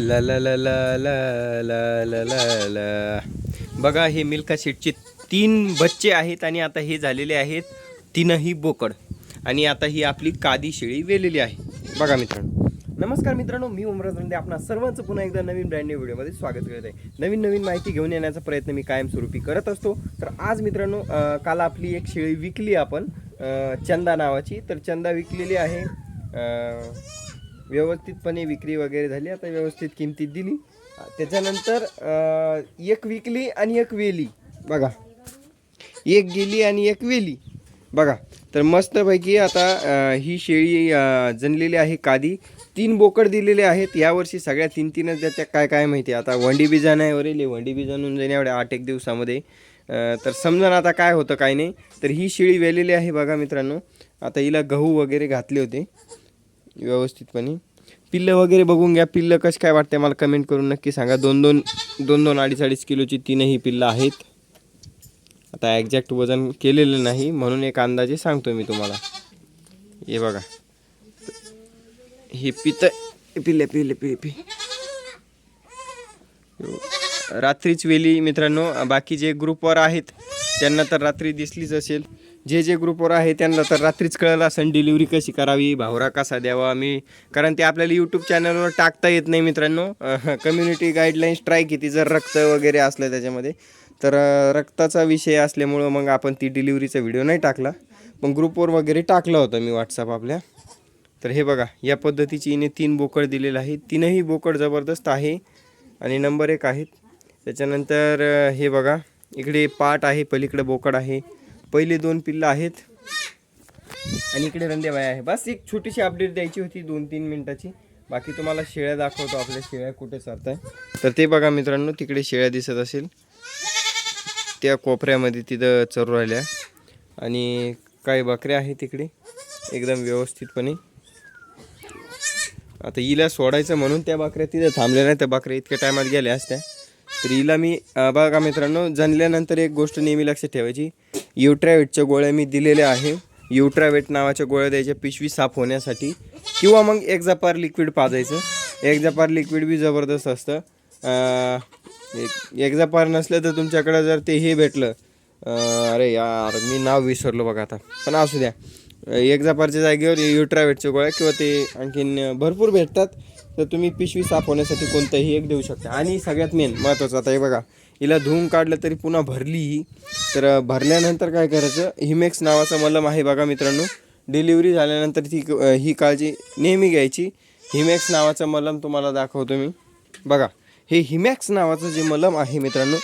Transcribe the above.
ला ला ला ला ला ला ला ला ला. बघा हे मिल्का शेटचे तीन बच्चे आहेत आणि आता हे झालेले आहेत तीनही बोकड. आणि आता ही आपली कादी शेळी वेलेली आहे. बघा मित्रांनो. नमस्कार मित्रांनो मी उमराज रंदे आपणा सर्वांचं पुन्हा एकदा नवीन ब्रँड व्हिडिओमध्ये स्वागत करत आहे. नवीन नवीन माहिती घेऊन येण्याचा प्रयत्न मी कायमस्वरूपी करत असतो. तर आज मित्रांनो काल आपली एक शेळी विकली आपण चंदा नावाची. तर चंदा विकलेली आहे व्यवस्थितपणे विक्री वगैरे झाली आता व्यवस्थित किमतीत दिली. त्याच्यानंतर एक विकली आणि एक वेली. बघा. एक गेली आणि एक वेली. बघा. तर मस्तपैकी आता ही शेळी जनलेली आहे कादी. तीन बोकड दिलेले आहेत. यावर्षी सगळ्या तीन तीनच त्या काय काय माहिती? आता वंडी बिजाण आहे वरेल हो वंडी बिजाणून जाईन एवढ्या आठ एक दिवसामध्ये तर समजा आता काय होतं काय नाही. तर ही शेळी वेलेली आहे बघा मित्रांनो. आता हिला गहू वगैरे घातले होते. व्यवस्थितपणे. पिल्लं वगैरे बघून घ्या. पिल्लं कसं काय वाटते मला कमेंट करून नक्की सांगा. दोन दोन दोन दोन अडीच अडीच किलोची तीनही पिल्लं आहेत. आता एक्झॅक्ट वजन केलेलं नाही. म्हणून एक अंदाजे सांगतो मी तुम्हाला. हे बघा. हे पित पिल्ले पिल्ले पि पि रात्रीच वेली मित्रांनो. बाकी जे ग्रुपवर आहेत त्यांना तर रात्री दिसलीच असेल. जे जे ग्रुपवर आहे त्यांना तर रात्रीच कळलं असेल डिलिव्हरी कशी करावी भावरा कसा द्यावा मी कारण ते आपल्याला यूट्यूब चॅनलवर टाकता येत नाही मित्रांनो. कम्युनिटी गाईडलाईन्स ट्राय किती जर रक्त वगैरे असलं त्याच्यामध्ये. तर रक्ताचा विषय असल्यामुळं मग आपण ती डिलिव्हरीचा व्हिडिओ नाही टाकला. पण ग्रुपवर वगैरे टाकलं होतं मी व्हॉट्सअप आपल्या. तर हे बघा या पद्धतीची हिने तीन बोकड दिलेलं आहे तीनही बोकड जबरदस्त आहे. आणि नंबर एक आहेत. त्याच्यानंतर हे बघा इकडे पाट आहे पलीकडे बोकड आहे. पहिले दोन पिल्लं आहेत. आणि इकडे रंदेबाई आहे. बस एक छोटीशी अपडेट द्यायची होती दोन तीन मिनटाची. बाकी तुम्हाला शेळ्या दाखवतो आपल्या शेळ्या कुठे चालत आहे तर ते बघा मित्रांनो तिकडे शेळ्या दिसत असेल. त्या कोपऱ्यामध्ये तिथं चरू राहिल्या. आणि काही बकऱ्या आहेत तिकडे एकदम व्यवस्थितपणे. आता हिला सोडायचं म्हणून त्या बकऱ्या तिथं थांबल्या नाही. त्या बकऱ्या इतक्या टायमात गेल्या असत्या. तर हिला मी बघा मित्रांनो जणल्यानंतर एक गोष्ट नेहमी लक्षात ठेवायची. युट्रावेटच्या गोळ्या मी दिलेल्या आहे. युट्रावेट नावाच्या गोळ्या द्यायच्या पिशवी साफ होण्यासाठी. किंवा मग एक्झापार लिक्विड पाजायचं. एक्झापार लिक्विड बी जबरदस्त असतं. एक- एक्झापार नसलं तर तुमच्याकडं जर ते हे भेटलं. अरे यार मी नाव विसरलो बघा आता. पण असू द्या. एक्झापारच्या जागेवर युट्रावेटच्या गोळ्या किंवा ते आणखीन भरपूर भेटतात. तर तुम्ही पिशवी साफ होण्यासाठी कोणतंही एक देऊ शकता. आणि सगळ्यात मेन महत्त्वाचं आता हे बघा. हिला धुवून काढलं तरी पुन्हा भरली ही. तर भरल्यानंतर काय करायचं? हिमेक्स नावाचं मलम आहे बघा मित्रांनो. डिलिव्हरी झाल्यानंतर ती ही काळजी नेहमी घ्यायची. हिमॅक्स नावाचं मलम तुम्हाला दाखवतो मी. बघा हे हिमॅक्स नावाचं जे मलम आहे मित्रांनो